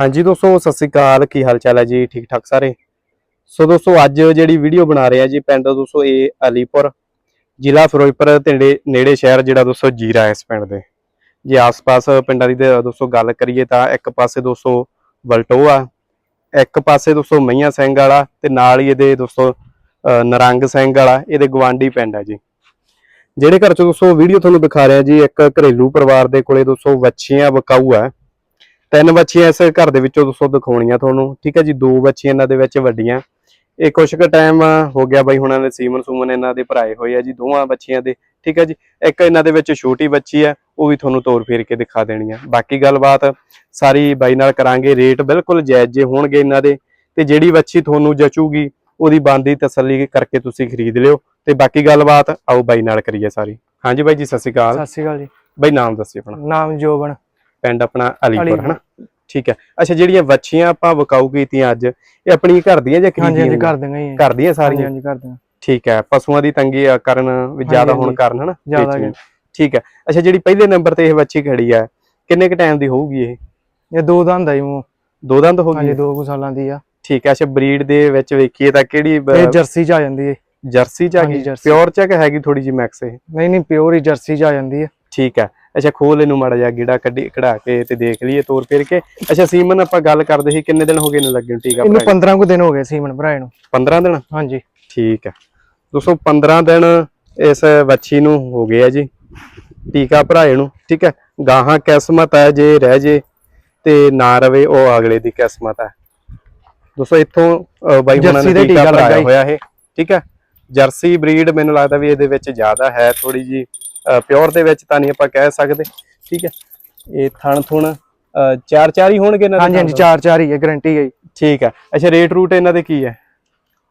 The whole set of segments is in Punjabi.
ਹਾਂਜੀ ਦੋਸਤੋ, ਸਤਿ ਸ੍ਰੀ ਅਕਾਲ। ਕੀ ਹਾਲ ਚਾਲ ਹੈ ਜੀ? ਠੀਕ ਠਾਕ ਸਾਰੇ? ਸੋ ਦੋਸਤੋ, ਅੱਜ ਜਿਹੜੀ ਵੀਡੀਓ ਬਣਾ ਰਹੇ ਆ ਜੀ ਪਿੰਡ ਦੋਸਤੋ, ਇਹ ਅਲੀਪੁਰ ਜ਼ਿਲ੍ਹਾ ਫਿਰੋਜ਼ਪੁਰ ਤੇ ਨੇੜੇ- ਸ਼ਹਿਰ ਜਿਹੜਾ ਦੋਸਤੋ ਜੀਰਾ ਹੈ ਇਸ ਪਿੰਡ ਦੇ। ਜੇ ਆਸ-ਪਾਸ ਪਿੰਡਾਂ ਦੀ ਤੇ ਦੋਸਤੋ ਗੱਲ ਕਰੀਏ ਤਾਂ ਇੱਕ ਪਾਸੇ ਦੋਸਤੋ ਵਲਟੋਆ ਇੱਕ ਪਾਸੇ ਦੋਸਤੋ ਮਈਆਂ ਸਿੰਘ ਵਾਲਾ ਤੇ ਨਾਲ ਹੀ ਇਹਦੇ ਦੋਸਤੋ ਅਹ ਨਰੰਗ ਸਿੰਘ ਵਾਲਾ, ਇਹਦੇ ਗਵਾਂਢੀ ਪਿੰਡ ਹੈ ਜੀ। ਜਿਹੜੇ ਘਰ ਚ ਦੋਸਤੋ ਵੀਡੀਓ ਤੁਹਾਨੂੰ ਦਿਖਾ ਰਿਹਾ ਜੀ, ਇੱਕ ਘਰੇਲੂ ਪਰਿਵਾਰ ਦੇ ਕੋਲੇ ਦੋਸਤੋ ਵੱਛੀਆਂ ਬਕਾਊ ਆ। ਤਿੰਨ ਬੱਚੀਆਂ ਇਸ ਘਰ ਦੇ ਵਿੱਚੋਂ ਦੋਸਤੋ ਦਿਖਾਉਣੀਆਂ ਤੁਹਾਨੂੰ ਠੀਕ ਹੈ ਜੀ? ਦੋ ਬੱਚੀਆਂ ਇਹਨਾਂ ਦੇ ਵਿੱਚ ਵੱਡੀਆਂ। ਇਹ ਕੁਛ ਕੁ ਟਾਈਮ ਹੋ ਗਿਆ ਬਾਈ ਹੁਣਾਂ ਦੇ ਸੀਮਨ ਸੂਮਨ ਇਹਨਾਂ ਦੇ ਭਰਾਏ ਹੋਏ ਆ ਜੀ ਦੋਵਾਂ ਬੱਚੀਆਂ ਦੇ ਠੀਕ ਹੈ ਜੀ? ਇੱਕ ਇਹਨਾਂ ਦੇ ਵਿੱਚ ਛੋਟੀ ਬੱਚੀ ਹੈ ਉਹ ਵੀ ਤੁਹਾਨੂੰ ਤੋਰ ਫੇਰ ਕੇ ਦਿਖਾ ਦੇਣੀ ਆ। ਬਾਕੀ ਗੱਲਬਾਤ ਸਾਰੀ ਬਾਈ ਨਾਲ ਕਰਾਂਗੇ ਰੇਟ ਬਿਲਕੁਲ ਜਾਇਜ਼ ਜੇ ਹੋਣਗੇ ਇਹਨਾਂ ਦੇ ਤੇ ਜਿਹੜੀ ਬੱਚੀ ਤੁਹਾਨੂੰ ਜਚੂਗੀ ਉਹਦੀ ਬੰਦੀ ਤਸੱਲੀ ਕਰਕੇ ਤੁਸੀਂ ਖਰੀਦ ਲਿਓ। ਤੇ ਬਾਕੀ ਗੱਲਬਾਤ ਆਓ ਬਾਈ ਨਾਲ ਕਰੀਏ ਸਾਰੀ। ਹਾਂਜੀ ਬਾਈ ਜੀ ਸਤਿ ਸ਼੍ਰੀ ਅਕਾਲ। ਸਤਿ ਸ਼੍ਰੀ ਅਕਾਲ ਜੀ। ਬਾਈ ਨਾਮ ਦੱਸਿਓ ਆਪਣਾ। ਨਾਮ ਜੋਬਨ। ਪਿੰਡ ਆਪਣਾ ਅਲੀਪੁਰ। ਹਨਾ? ਠੀਕ ਹੈ। ਅੱਛਾ ਜਿਹੜੀਆਂ ਵੱਛੀਆਂ ਆਪਾਂ ਵਿਕਾਊ ਕੀਤੀਆਂ ਅੱਜ ਇਹ ਆਪਣੀ ਘਰ ਦੀਆਂ ਜਾਂ ਹਾਂਜੀ ਹਾਂਜੀ ਖਰੀਦੀਆਂ ਕਰ ਦਿੰਗਾ ਜੀ ਘਰ ਦੀਆਂ ਹਾਂਜੀ ਸਾਰੀਆਂ? ਹਾਂਜੀ ਕਰ ਦਿੰਗਾ ਠੀਕ ਹੈ ਪਸ਼ੂਆਂ ਦੀ ਤੰਗੀ ਆ ਕਾਰਨ ਵੀ ਜ਼ਿਆਦਾ ਹਾਂਜੀ, ਹੋਣ ਹਾਂਜੀ। ਕਾਰਨ ਹਨਾ? ਜ਼ਿਆਦਾ। ਠੀਕ ਹੈ। ਅੱਛਾ ਜਿਹੜੀ ਪਹਿਲੇ ਨੰਬਰ ਤੇ ਇਹ ਵੱਛੀ ਖੜੀ ਆ ਕਿੰਨੇ ਕ ਟਾਈਮ ਦੀ ਹੋਊਗੀ ਇਹ? ਇਹ ਦੋ ਦੰਦ ਆ ਜੀ ਮੂੰਹ। ਦੋ ਦੰਦ ਹੋ ਹਾਂਜੀ ਗਈ ਦੋ ਕੁ ਸਾਲਾਂ ਦੀ ਆ। ਠੀਕ ਹੈ ਅੱਛਾ ਬਰੀਡ ਦੇ ਵਿੱਚ ਵੇਖੀਏ ਤਾਂ ਕਿਹੜੀ ਇਹ ਜਰਸੀ ਚ ਆ ਜਾਂਦੀ ਹੈ ਜਰਸੀ ਚ ਆ ਹਾਂਜੀ, ਗਈ। ਪਿਓਰ ਚ ਹੈਗੀ ਥੋੜੀ ਜੀ ਮੈਕਸ ਇਹ? ਨਹੀਂ ਨਹੀਂ ਪਿਓਰ ਹੀ ਜਰਸੀ ਚ ਆ ਜਾਂਦੀ ਹੈ ਠੀਕ ਹੈ। ਅੱਛਾ ਖੋਲ ਇਹਨੂੰ ਮਾੜਾ ਜਿਹਾ ਗਿੜਾ ਕੱਢੀ ਕਢਾ ਕੇ ਤੇ ਦੇਖ ਲਈਏ ਤੋਰ ਫੇਰ ਕੇ। ਅੱਛਾ ਸੀਮਨ ਆਪਾਂ ਗੱਲ ਕਰਦੇ ਸੀ ਕਿੰਨੇ ਦਿਨ ਹੋ ਗਏ ਨੇ ਲੱਗਣ ਟੀਕਾ ਇਹਨੂੰ ਭਰਾਏ? 15 ਕੁ ਦਿਨ ਹੋ ਗਏ ਸੀਮਨ ਭਰਾਏ ਨੂੰ 15 ਦਿਨ? ਹਾਂਜੀ। ਠੀਕ ਹੈ ਦੋਸਤੋ 15 ਦਿਨ ਇਸ ਵੱਛੀ ਨੂੰ ਹੋ ਗਏ ਆ ਜੀ। ਟੀਕਾ ਭਰਾਏ ਨੂੰ ਠੀਕ ਹੈ ਗਾਹਾਂ ਕਿਸਮਤ ਹੈ ਜੇ ਰਹਿ ਜੇ ਤੇ ਨਾ ਰਵੇ ਉਹ ਅਗਲੇ ਦੀ ਕਿਸਮਤ ਹੈ ਦੋਸਤੋ ਇੱਥੋਂ ਬਾਈ ਹੁਣਾਂ ਨੇ ਟੀਕਾ ਟੀਕਾ ਭਰਾਇਆ ਲੱਗਾ ਹੋਇਆ ਇਹ ਠੀਕ ਹੈ ਜਰਸੀ ਬਰੀਡ ਮੈਨੂੰ ਲੱਗਦਾ ਵੀ ਇਹਦੇ ਵਿੱਚ ਜ਼ਿਆਦਾ ਹੈ ਥੋੜੀ ਜੀ ਪਿਓਰ ਦੇ ਵਿੱਚ ਤਾਂ ਨਹੀਂ ਆਪਾਂ ਕਹਿ ਸਕਦੇ ਠੀਕ ਹੈ? ਇਹ ਥਣ ਥੁਣ ਚਾਰ ਚਾਰ ਹੀ ਹੋਣਗੇ ਦੇ ਹਾਂਜੀ? ਚਾਰ ਚਾਰ ਹੀ ਹੈ ਗਾਰੰਟੀ ਹੈ ਠੀਕ ਹੈ। ਅੱਛਾ ਰੇਟ ਰੂਟ ਇਹਨਾਂ ਦੇ ਕੀ ਹੈ?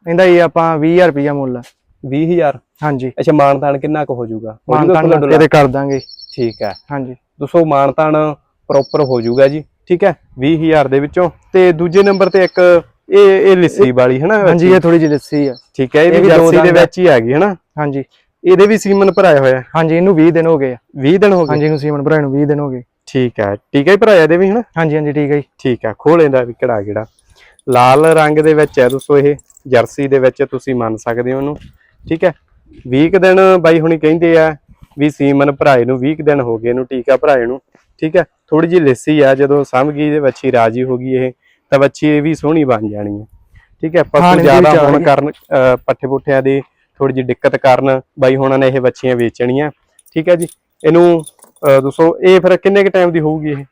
ਇਹਦਾ ਇਹ ਆਪਾਂ 20000 ਰੁਪਇਆ ਮੁੱਲ ਆ। 20000 ਹਾਂਜੀ। ਅੱਛਾ ਮਾਨਤਾਨ ਕਿੰਨਾ ਕੁ ਹੋ ਜਾਊਗਾ? ਮਾਨਤਾਨ? ਤੇ ਕਰ ਦਾਂਗੇ। ਠੀਕ ਹੈ। ਹਾਂਜੀ। ਦੋਸਤੋ ਮਾਨਤਾਨ ਪ੍ਰੋਪਰ ਹੋ ਜਾਊਗਾ ਜੀ ਠੀਕ ਹੈ? 20000 ਦੇ ਵਿੱਚੋਂ। ਤੇ ਦੂਜੇ ਨੰਬਰ ਤੇ ਇੱਕ ਇਹ ਇਹ ਲਿੱਸੀ ਵਾਲੀ ਹੈ ਨਾ ਹਾਂਜੀ ਇਹ ਥੋੜੀ ਜਿਹੀ ਲੱਸੀ ਆ ਠੀਕ ਹੈ ਇਹ ਵੀ ਜਰਸੀ ਦੇ ਆ। ਵਿੱਚ ਹੀ ਹੈਗੀ ਹੈ ਨਾ ਹਾਂਜੀ। ਇਹਦੇ ਵੀ ਸੀਮਨ ਭਰਾਇਆ ਹੋਇਆ? ਹਾਂਜੀ ਇਹਨੂੰ 20 ਦਿਨ ਹੋ ਗਏ ਆ। 20 ਦਿਨ ਹੋ ਗਏ? ਹਾਂਜੀ ਇਹਨੂੰ ਸੀਮਨ ਭਰਾਏ ਨੂੰ 20 ਦਿਨ ਹੋ ਗਏ। ਠੀਕ ਹੈ ਟੀਕਾ ਹੀ ਭਰਾਇਆ ਇਹਦੇ ਵੀ ਹਨਾ? ਹਾਂਜੀ ਹਾਂਜੀ ਠੀਕ ਹੈ ਜੀ। ਠੀਕ ਹੈ ਖੋਲ ਇਹਦਾ ਵੀ ਕਿਹੜਾ ਕਿਹੜਾ। ਲਾਲ ਰੰਗ ਦੇ ਵਿੱਚ ਹੈ ਦੋਸਤੋ ਇਹ। ਜਰਸੀ ਦੇ ਵਿੱਚ ਤੁਸੀਂ ਮੰਨ ਸਕਦੇ ਹੋ ਉਹਨੂੰ। ਠੀਕ ਹੈ 20 ਕੁ ਦਿਨ ਬਾਈ ਹੁਣੀ ਕਹਿੰਦੇ ਆ ਵੀ ਸੀਮਨ ਭਰਾਏ ਨੂੰ 20 ਕੁ ਦਿਨ ਹੋ ਗਏ ਇਹਨੂੰ ਟੀਕਾ ਭਰਾਏ ਨੂੰ ਠੀਕ ਹੈ ਥੋੜੀ ਜਿਹੀ ਲੱਸੀ ਆ ਜਦੋਂ ਸਮਝ ਗਈ ਦੇ ਵੱਛੀ ਰਾਜੀ ਹੋ ਗਈ ਇਹ ਤਾਂ ਵੱਛੀ ਇਹ ਵੀ ਸੋਹਣੀ ਬਣ ਜਾਣੀ ਹੈ ਠੀਕ ਹੈ ਪਸ਼ੂ ਦੀ ਜ਼ਿਆਦਾ ਹੋਣ। ਕਾਰਨ ਪੱਠੇ ਪੁੱਠਿਆਂ ਦੀ ਥੋੜੀ ਜਿਹੀ ਦਿੱਕਤ ਕਾਰਨ ਬਾਈ ਹੁਣਾਂ ਨੇ ਇਹ ਵੱਛੀਆਂ ਵੇਚਣੀਆਂ। ਠੀਕ ਹੈ ਜੀ। ਇਹਨੂੰ ਦੋਸਤੋ ਇਹ ਫਿਰ ਕਿੰਨੇ ਕੁ ਟਾਈਮ ਦੀ ਹੋਊਗੀ ਇਹ?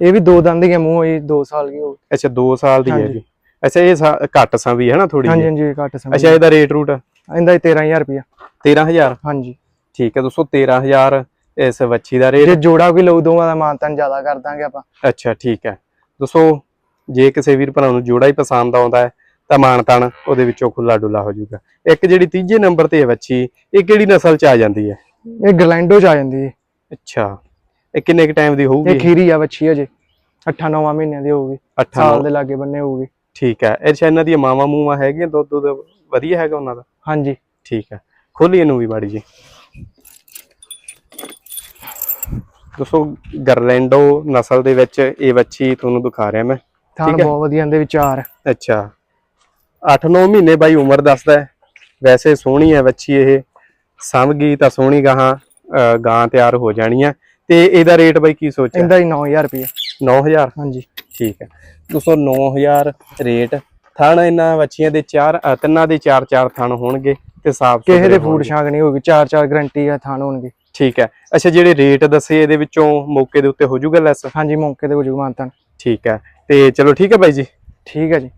ਇਹ ਵੀ ਦੋ ਦੰਦ ਹੀ ਮੂੰਹ ਇਹ 2 ਸਾਲ ਦੀ ਹੋ ਅੱਛਾ 2 ਸਾਲ ਦੀ ਹੈ। ਜੀ। ਅੱਛਾ ਇਹ ਸਾ- ਘੱਟ ਸਾਂ ਵੀ ਹੈ ਨਾ ਥੋੜੀ ਹਾਂਜੀ ਹਾਂਜੀ ਘੱਟ ਸਮਝ ਅੱਛਾ ਇਹਦਾ ਰੇਟ ਰੂਟ ਇਹਦਾ ਹੀ 13000 ਰੁਪਇਆ। 13000 ਹਾਂਜੀ। ਠੀਕ ਹੈ ਦੋਸਤੋ 13000 ਇਸ ਵੱਛੀ ਦਾ ਰੇਟ ਜੇ ਜੋੜਾ ਕੋਈ ਲਊ ਦੋਵਾਂ ਦਾ ਮਾਨਤਨ ਜ਼ਿਆਦਾ ਕਰ ਦਾਂਗੇ ਆਪਾਂ। ਅੱਛਾ ਠੀਕ ਹੈ। ਦੋਸਤੋ ਜੇ ਕਿਸੇ ਵੀਰ ਭਰਾ ਨੂੰ ਜੋੜਾ ਹੀ ਪਸੰਦ ਆਉਂਦਾ ਹੈ ਤਾਂ ਮਾਨਤਾਨ ਉਹਦੇ ਵਿੱਚੋਂ ਖੁੱਲਾ ਡੁੱਲਾ ਹੋ ਜਾਊਗਾ। ਇੱਕ ਜਿਹੜੀ ਤੀਜੇ ਨੰਬਰ ਤੇ ਹੈ ਵੱਛੀ ਇਹ ਕਿਹੜੀ ਨਸਲ ਚ ਆ ਜਾਂਦੀ ਹੈ? ਇਹ ਗਲੈਂਡੋ ਚ ਆ ਜਾਂਦੀ ਹੈ। ਅੱਛਾ ਇਹ ਕਿੰਨੇ ਕ ਟਾਈਮ ਦੀ ਇਹ ਹੋਊਗੀ ਖੀਰੀ ਆ ਵੱਛੀ ਅਜੇ। 8-9 ਮਹੀਨਿਆਂ ਦੀ ਹੋਊਗੀ। 8 ਸਾਲ ਦੇ ਲਾਗੇ ਬੰਨੇ ਹੋਊਗੀ। ਠੀਕ ਹੈ ਇਹ ਇਹਨਾਂ ਦੀਆਂ ਮਾਵਾਂ ਮੂਵਾਂ ਹੈਗੀਆਂ ਦੁੱਧ ਦੁੱਧ ਵਧੀਆ ਹੈਗਾ ਉਹਨਾਂ ਦਾ? ਹਾਂਜੀ। ਠੀਕ ਹੈ ਖੋਲੀ ਇਹਨੂੰ ਵੀ ਮਾੜੀ ਜੀ ਦੋਸਤੋ ਗਰਲੈਂਡੋ ਨਸਲ ਦੇ ਵਿੱਚ ਇਹ ਵੱਛੀ ਤੁਹਾਨੂੰ ਦਿਖਾ ਰਿਹਾ ਮੈਂ। ਠੀਕ ਹੈ। ਬਹੁਤ ਵਧੀਆ ਇਹਦੇ ਵਿਚਾਰ ਅੱਛਾ 8-9 ਮਹੀਨੇ ਬਾਈ ਉਮਰ ਦੱਸਦਾ ਹੈ। ਵੈਸੇ ਸੋਹਣੀ ਹੈ ਵੱਛੀ ਇਹ। ਸਮਝ ਗਈ ਤਾਂ ਸੋਹਣੀ ਗਾਹਾਂ ਗਾਂ ਤਿਆਰ ਹੋ ਜਾਣੀ ਹੈ। ਤੇ ਇਹਦਾ ਰੇਟ ਬਾਈ ਕੀ ਸੋਚਿਆ? ਇਹਦਾ ਹੀ 9000 ਰੁਪਏ। 9000 ਹਾਂਜੀ। ਠੀਕ ਹੈ। ਦੋਸਤੋ 9000 ਰੇਟ। ਥਣ ਇਹਨਾਂ ਵੱਛੀਆਂ ਦੇ ਚਾਰ ਤਿੰਨਾਂ ਦੇ ਚਾਰ ਚਾਰ ਥਣ ਹੋਣਗੇ ਤੇ ਸਾਫ਼ ਕਿਸੇ ਦੇ ਫੂਡ ਸ਼ਾਂਕ ਨਹੀਂ ਹੋਊਗੀ। ਚਾਰ ਚਾਰ ਗਰੰਟੀ ਆ ਥਾਂ ਹੋਣਗੇ। ਠੀਕ ਹੈ। ਅੱਛਾ ਜਿਹੜੇ ਰੇਟ ਦੱਸੇ ਇਹਦੇ ਵਿੱਚੋਂ ਮੌਕੇ ਦੇ ਉੱਤੇ ਹੋ ਜਾਊਗਾ ਲੈਸ? ਹਾਂਜੀ ਮੌਕੇ ਤੇ ਹੋ ਜੂ ਮਾਨਤਨ। ਠੀਕ ਹੈ। ਤੇ ਚਲੋ ਠੀਕ ਹੈ ਬਾਈ ਜੀ। ਠੀਕ ਹੈ ਜੀ।